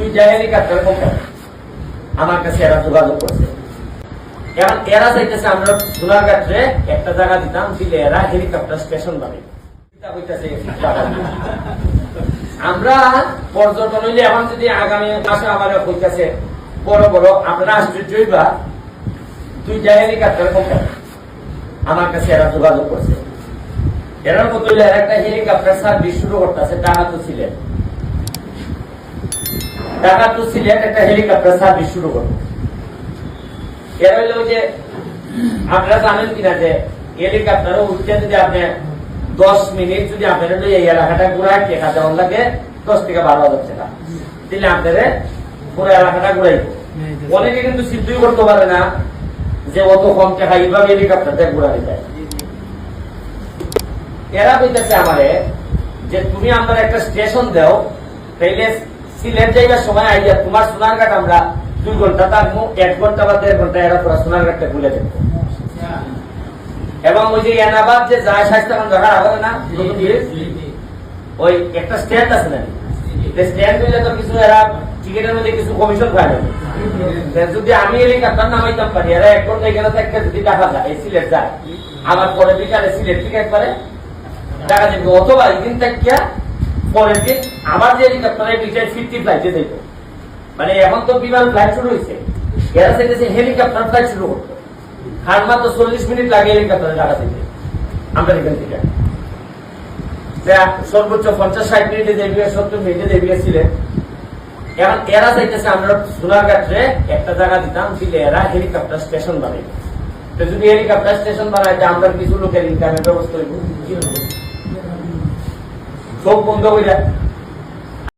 তুই যাই helicopter company আমার কাছে এরা যোগাযোগ করছে। এখন এরা চাইতেছে আমরা সোনারঘাটে একটা জায়গা দিতাম, দিলে এরা হেলিকপ্টার স্টেশন বানাই আমরা পর্যটন হইলে এখন যদি আগামী মাসে আমার হইতেছে বড় বড়, আপনারা আশ্চর্যই বা তুই যাই হেলিকপ্টার কোম্পানি আমার কাছে এরা যোগাযোগ করছে। এরার মতো একটা হেলিকপ্টার সার্ভিস শুরু করতেছে টাকা তো ছিলেন। টাকা তো ছিলেন একটা হেলিকপ্টার সার্ভিস শুরু করবে এরা হইল যে, আপনারা জানেন কিনা যে হেলিকপ্টারও উঠতে যদি আপনি দশ মিনিট যদি আপনার এই এলাকাটা ঘুরায়, টেকা দেওয়ার লাগে দশ থেকে বারো হাজার টাকা। দিলে আপনাদের পুরো এলাকাটা ঘুরাই অনেকে কিন্তু সিদ্ধই করতে পারে না যে অত কম টাকা এইভাবে হেলিকপ্টারটা ঘুরাতে যায় এরা কইতেছে আমারে যে, তুমি আমার একটা স্টেশন দাও, তাইলে সিলেট যাইবার সময় আইয়া তোমার সোনারঘাট আমরা দুই ঘণ্টা তার এক ঘণ্টা বা দেড় ঘণ্টা এরা তোরা সোনারঘাটটা খুলে দেবো এবং ওই যে এনাবাদ যে যায় স্বাস্থ্য এখন দেখা হবে না ওই একটা স্ট্যান্ড আছে না স্ট্যান্ড হইলে তো কিছু এরা টিকিটের মধ্যে কিছু কমিশন পায় না যদি আমি হেলিকপ্টার নামাইতাম পারি, এরা এক ঘণ্টা এখানে থাকতে যদি টাকা যায় সিলেট যায় আমার পরে বিকালে সিলেট থেকে একবারে টাকা দেবে অথবা একদিন থাকিয়া পরের দিন আবার যে হেলিকপ্টারে ফিফটি মানে এখন তো বিমান ফ্লাইট শুরু হয়েছে এরা হেলিকপ্টার ফ্লাইট শুরু করতো আর মাত্র চল্লিশ মিনিট লাগে হেলিকপ্টারে টাকা দিতে আমরা থেকে। সর্বোচ্চ পঞ্চাশ ষাট মিনিটে দেবিয়ে সত্তর মিনিটে দেবিয়ে ছিলেন এখন এরা চাইতেছে আমরা সোনারঘাটে একটা জায়গা দিতাম, দিলে এরা হেলিকপ্টার স্টেশন বানাই তো যদি হেলিকপ্টার স্টেশন বানাইতে আমরা কিছু লোকের ইন্টারনেট ব্যবস্থা হইব। চোখ বন্ধ হয়ে যায়